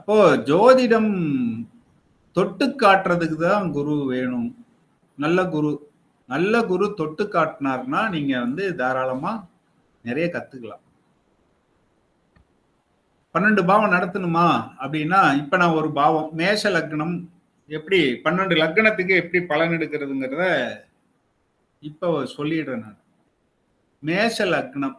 அப்போ ஜோதிடம் தொட்டு காட்டுறதுக்கு தான் குரு வேணும். நல்ல குரு நல்ல குரு தொட்டு காட்டினார்னா நீங்க வந்து தாராளமா நிறைய கத்துக்கலாம். பன்னெண்டு பாவம் நடத்தணுமா அப்படின்னா இப்ப நான் ஒரு பாவம் மேஷ லக்னம் எப்படி பன்னெண்டு லக்னத்துக்கு எப்படி பலன் எடுக்கிறதுங்கிறத இப்ப சொல்லிடுறேன் நான். மேஷ லக்னம்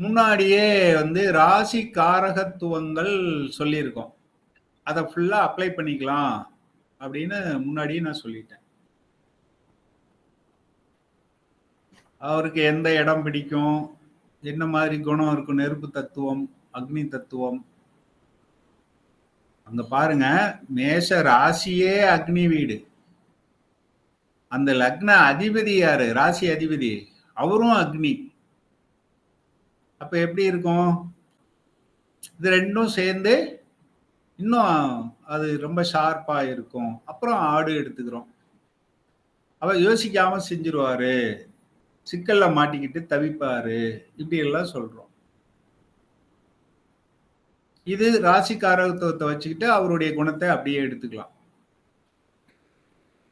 முன்னாடியே வந்து ராசி காரகத்துவங்கள் சொல்லியிருக்கோம். அதை ஃபுல்லாக அப்ளை பண்ணிக்கலாம் அப்படின்னு முன்னாடியே நான் சொல்லிட்டேன். அவருக்கு எந்த இடம் பிடிக்கும்? என்ன மாதிரி குணம் இருக்கும்? நெருப்பு தத்துவம் அக்னி தத்துவம். அங்க பாருங்க மேஷ ராசியே அக்னி வீடு. அந்த லக்ன அதிபதி யாரு? ராசி அதிபதி. அவரும் அக்னி. அப்ப எப்படி இருக்கும்? இது ரெண்டும் சேர்ந்து இன்னும் அது ரொம்ப ஷார்ப்பா இருக்கும். அப்புறம் ஆடு எடுத்துக்கிறோம். அவ யோசிக்காம செஞ்சிருவாரு. சிக்கல்ல மாட்டிக்கிட்டு தவிப்பாரு. இப்படி எல்லாம் சொல்றோம். இது ராசிக்காரத்துவத்தை வச்சுக்கிட்டு அவருடைய குணத்தை அப்படியே எடுத்துக்கலாம்.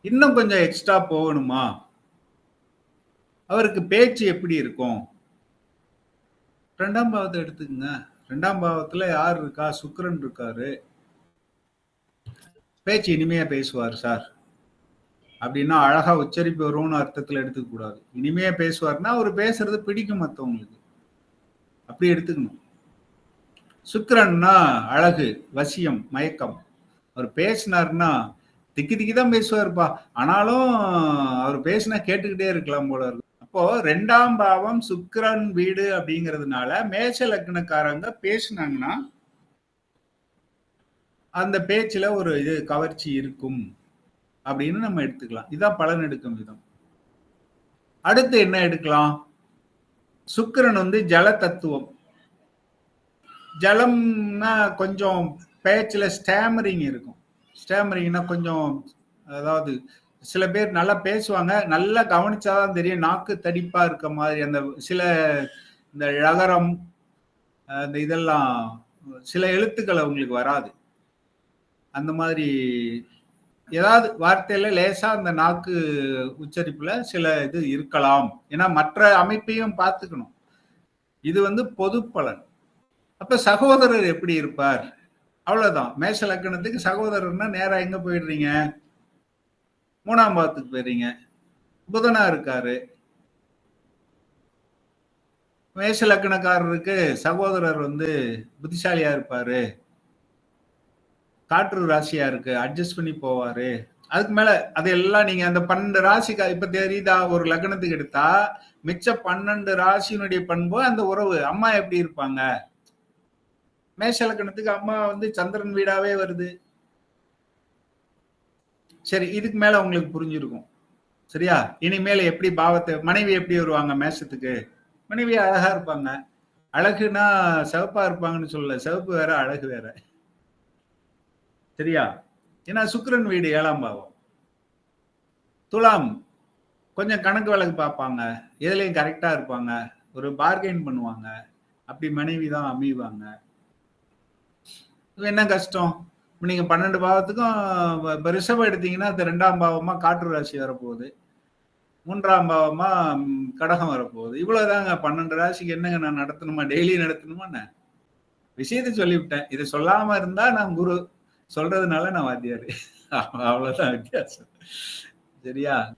இன்னும் கொஞ்சம் எக்ஸ்ட்ரா போகணுமா? அவருக்கு பேச்சு எப்படி இருக்கும்? ரெண்டாம் பாவத்தை எடுத்துக்கங்க. ரெண்டாம் பாவத்துல யார் இருக்கா? சுக்கரன் இருக்காரு. பேச்சு இனிமையா பேசுவார் சார். அப்படின்னா அழகா உச்சரிப்பு வரும்னு அர்த்தத்துல எடுத்துக்க கூடாது. இனிமையா பேசுவார்னா அவர் பேசுறது பிடிக்கும் மத்தவங்களுக்கு. அப்படி எடுத்துக்கணும். சுக்கரன்னா அழகு வசியம் மயக்கம். அவர் பேசினார்னா திக்கி திக்கி தான் பேசுவார்ப்பா. ஆனாலும் அவர் பேசினா கேட்டுக்கிட்டே இருக்கலாம் போல இருக்கு. இப்போ ரெண்டாம் பாவம் சுக்கரன் வீடு அப்படிங்கிறதுனால மேஷ லக்னக்காரங்க பேசுனாங்கன்னா அந்த பேச்சுல ஒரு இது கவர்ச்சி இருக்கும் அப்படின்னு நம்ம எடுத்துக்கலாம். இதான் பலன் எடுக்கும் விதம். அடுத்து என்ன எடுக்கலாம்? சுக்கரன் வந்து ஜல தத்துவம். ஜலம்னா கொஞ்சம் பேச்சுல ஸ்டாமரிங் இருக்கும். ஸ்டாமரிங்னா கொஞ்சம் அதாவது சில பேர் நல்லா பேசுவாங்க நல்லா கவனிச்சாதான் தெரியும் நாக்கு தடிப்பா இருக்க மாதிரி. அந்த சில இந்த ழகரம் அந்த இதெல்லாம் சில எழுத்துக்கள் அவங்களுக்கு வராது. அந்த மாதிரி ஏதாவது வார்த்தையில லேசா அந்த நாக்கு உச்சரிப்புல சில இது இருக்கலாம். ஏன்னா மற்ற அமைப்பையும் பார்த்துக்கணும். இது வந்து பொது பலன். அப்ப சகோதரர் எப்படி இருப்பார்? அவ்வளவுதான். மேஷ லக்கணத்துக்கு சகோதரர்னா நேரா எங்க போயிடுறீங்க? மூணாம் பாவத்துக்கு போயிடுறீங்க. புதனா இருக்காரு. மேஷ லக்கணக்காரருக்கு சகோதரர் வந்து புத்திசாலியா இருப்பாரு. காற்று ராசியா இருக்கு. அட்ஜஸ்ட் பண்ணி போவாரு. அதுக்கு மேல அதெல்லாம் நீங்க அந்த பன்னெண்டு ராசிக்கு இப்ப தெரியுதா? ஒரு லக்னத்துக்கு எடுத்தா மிச்ச பன்னெண்டு ராசியினுடைய பண்பு அந்த உறவு. அம்மா எப்படி இருப்பாங்க? மேஷ லக்னத்துக்கு அம்மா வந்து சந்திரன் வீடாவே வருது. சரி இதுக்கு மேல உங்களுக்கு புரிஞ்சிருக்கும். சரியா? இனிமேல எப்படி பாவத்தை மனைவி எப்படி வருவாங்க மேஷத்துக்கு மனைவி அழகா இருப்பாங்க. அழகுனா சிவப்பா இருப்பாங்கன்னு சொல்லல சிவப்பு வேற அழகு வேற. சரியா? ஏன்னா சுக்கரன் வீடு ஏழாம் பாவம். துலாம் கொஞ்சம் கணக்கு வழக்கு பார்ப்பாங்க. எதுலையும் கரெக்டா இருப்பாங்க. ஒரு பார்கெயின் பண்ணுவாங்க. அப்படி மனைவி தான் அமைவாங்க. என்ன கஷ்டம்? நீங்க பன்னெண்டு பாவத்துக்கும் இப்போ ரிஷபம் எடுத்தீங்கன்னா அது ரெண்டாம் பாவமா காற்று ராசி வரப்போகுது. மூன்றாம் பாவமா கடகம் வரப்போகுது. இவ்வளவுதாங்க. பன்னெண்டு ராசிக்கு என்னங்க நான் நடத்தணுமா? டெய்லி நடத்தணுமா என்ன? விஷயத்தை சொல்லிவிட்டேன். இதை சொல்லாம இருந்தா நான் குரு. சொல்றதுனால நான் வாத்தியார். அவ்வளவுதான் வித்தியாசம். சரியா?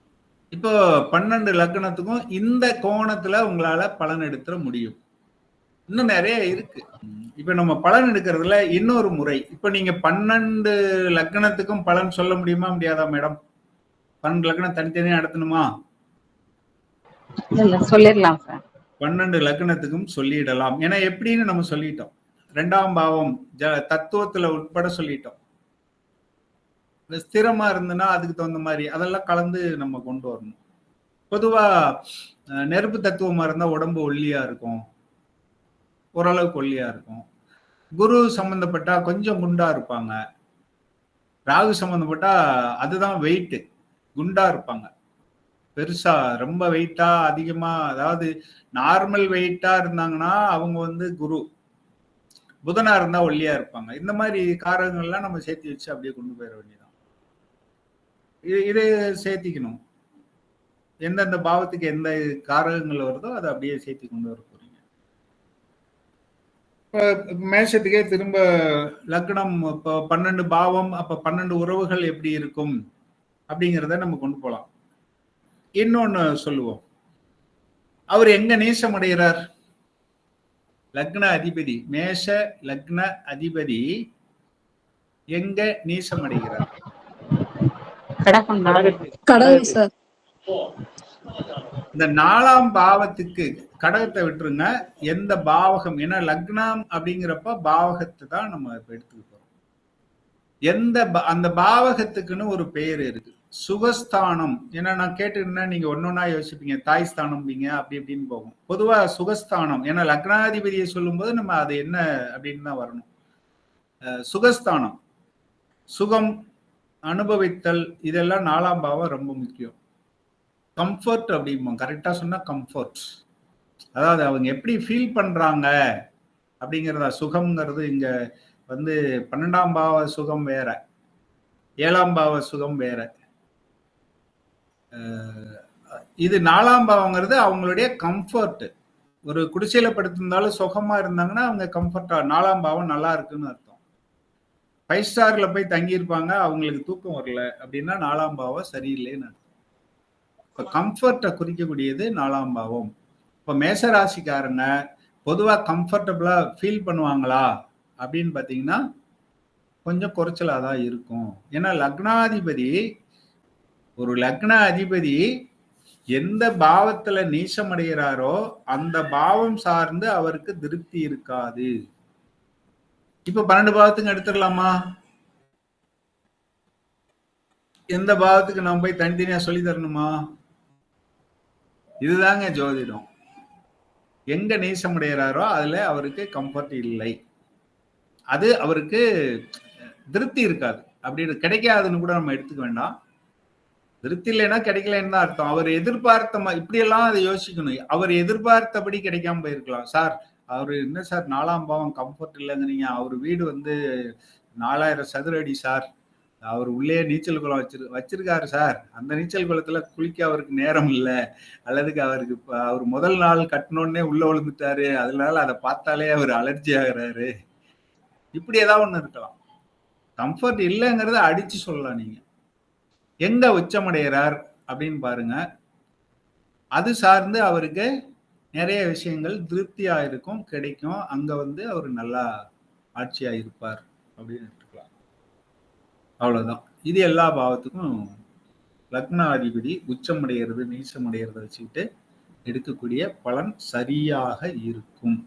இப்போ பன்னெண்டு லக்னத்துக்கும் இந்த கோணத்துல உங்களால பலன் எடுத்துட முடியும். இன்னும் நிறைய இருக்கு. இப்ப நம்ம பலன் எடுக்கிறதுல இன்னொரு முறை. இப்ப நீங்க பன்னெண்டு லக்னத்துக்கும் பலன் சொல்ல முடியுமா முடியாதா மேடம்? பன்னெண்டு லக்னம் தனித்தனியா நடத்தணுமா? சொல்லிடலாம் பன்னெண்டு லக்னத்துக்கும் சொல்லிடலாம். ஏன்னா எப்படின்னு நம்ம சொல்லிட்டோம். ரெண்டாம் பாவம் ஜ தத்துவத்துல உட்பட சொல்லிட்டோம். ஸ்திரமா இருந்ததுன்னா அதுக்கு தகுந்த மாதிரி அதெல்லாம் கலந்து நம்ம கொண்டு வரணும். பொதுவா நெருப்பு தத்துவமா இருந்தா உடம்பு ஒல்லியா இருக்கும். ஓரளவுக்கு ஒல்லியா இருக்கும். குரு சம்பந்தப்பட்டா கொஞ்சம் குண்டா இருப்பாங்க. ராகு சம்பந்தப்பட்டா அதுதான் வெயிட் குண்டா இருப்பாங்க. பெருசா ரொம்ப வெயிட்டா அதிகமா அதாவது நார்மல் வெயிட்டா இருந்தாங்கன்னா அவங்க வந்து குரு. புதனா இருந்தா ஒல்லியா இருப்பாங்க. இந்த மாதிரி காரகங்கள்லாம் நம்ம சேர்த்து வச்சு அப்படியே கொண்டு போயிட வேண்டியதான் இது இது சேர்த்திக்கணும். எந்தெந்த பாவத்துக்கு எந்த காரகங்கள் வருதோ அதை அப்படியே சேர்த்து கொண்டு வரும் மேஷத்துக்கே திரும்ப லக்னம் இப்போ பன்னெண்டு பாவம் அப்ப பன்னெண்டு உறவுகள் எப்படி இருக்கும் அப்படிங்கிறத நம்ம கொண்டு போகலாம் இன்னொன்னு சொல்லுவோம். அவர் எங்க நேசம் அடைகிறார்? லக்ன அதிபதி மேஷ லக்ன அதிபதி எங்க நீசம் அடைகிறார்? இந்த நாலாம் பாவத்துக்கு கடகத்தை விட்டுருங்க. எந்த பாவகம் ஏன்னா லக்னம் அப்படிங்கிறப்ப பாவகத்தை தான் நம்ம இப்ப எடுத்துக்க எந்த அந்த பாவகத்துக்குன்னு ஒரு பெயர் இருக்கு. சுகஸ்தானம். ஏன்னா நான் கேட்டுருந்தா நீங்க ஒன்னொன்னா யோசிப்பீங்க. தாய் ஸ்தானம் அப்படி இப்படின்னு போகும். பொதுவா சுகஸ்தானம். ஏன்னா லக்னாதிபதியை சொல்லும்போது நம்ம அது என்ன அப்படின்னு தான் வரணும். சுகஸ்தானம். சுகம் அனுபவித்தல் இதெல்லாம் நாலாம் பாவம் ரொம்ப முக்கியம். கம்ஃபர்ட் அப்படிம்போம் கரெக்டா சொன்னா கம்ஃபர்ட். அதாவது அவங்க எப்படி ஃபீல் பண்றாங்க அப்படிங்கிறத சுகம்ங்கிறது இங்க வந்து பன்னெண்டாம் பாவ சுகம் வேற. ஏழாம் பாவ சுகம் வேற. இது நாலாம் பாவங்கிறது அவங்களுடைய கம்ஃபர்ட் ஒரு குடிசையில படுத்திருந்தாலும் சுகமா இருந்தாங்கன்னா அவங்க கம்ஃபர்டா நாலாம் பாவம் நல்லா இருக்குன்னு அர்த்தம். ஃபைவ் ஸ்டார்ல போய் தங்கியிருப்பாங்க அவங்களுக்கு தூக்கம் வரல அப்படின்னா நாலாம் பாவம் சரியில்லைன்னு அர்த்தம். இப்போ கம்ஃபர்ட்டை குறிக்கக்கூடியது நாலாம் பாவம். இப்போ மேசராசிக்காரங்க பொதுவாக கம்ஃபர்டபுளாக ஃபீல் பண்ணுவாங்களா? அப்படின்னு பார்த்தீங்கன்னா கொஞ்சம் குறைச்சலாக தான் இருக்கும். ஏன்னா லக்னாதிபதி ஒரு லக்ன அதிபதி எந்த பாவத்துல நீசம் அடைகிறாரோ அந்த பாவம் சார்ந்து அவருக்கு திருப்தி இருக்காது. இப்ப பன்னெண்டு பாவத்துக்கு எடுத்துடலாமா? எந்த பாவத்துக்கு நம்ம போய் தனித்தனியா சொல்லி தரணுமா? இதுதாங்க ஜோதிடம். எங்க நேசமுடையிறாரோ அதுல அவருக்கு கம்ஃபர்ட் இல்லை. அது அவருக்கு திருப்தி இருக்காது. அப்படி கிடைக்காதுன்னு கூட நம்ம எடுத்துக்க வேண்டாம். திருப்தி இல்லைன்னா கிடைக்கலன்னு தான் அர்த்தம். அவர் எதிர்பார்த்த இப்படியெல்லாம் அதை யோசிக்கணும். அவர் எதிர்பார்த்தபடி கிடைக்காம போயிருக்கலாம். சார் அவர் என்ன சார் நாலாம் பாவம் கம்ஃபர்ட் இல்லைங்கிறீங்க. அவர் வீடு வந்து நாலாயிரம் சதுர அடி சார். அவர் உள்ளே நீச்சல் குளம் வச்சிரு வச்சிருக்காரு சார். அந்த நீச்சல் குளத்துல குளிக்க அவருக்கு நேரம் இல்லை. அல்லதுக்கு அவருக்கு அவர் முதல் நாள் கட்டினோடனே உள்ள விழுந்துட்டாரு. அதனால அதை பார்த்தாலே அவர் அலர்ஜி ஆகிறாரு. இப்படி ஏதாவது ஒன்று இருக்கலாம். கம்ஃபர்ட் இல்லைங்கிறத அடிச்சு சொல்லலாம் நீங்க. எங்க உச்சமடைகிறார் அப்படின்னு பாருங்க. அது சார்ந்து அவருக்கு நிறைய விஷயங்கள் திருப்தியா இருக்கும் கிடைக்கும். அங்க வந்து அவர் நல்லா ஆட்சியா இருப்பார் அப்படின்னு எடுத்துக்கலாம். அவ்வளவுதான். இது எல்லா பாவத்துக்கும் லக்னாதிபதி உச்சமடைகிறது நீச்சமடைகிறத வச்சுக்கிட்டு எடுக்கக்கூடிய பலன் சரியாக இருக்கும்.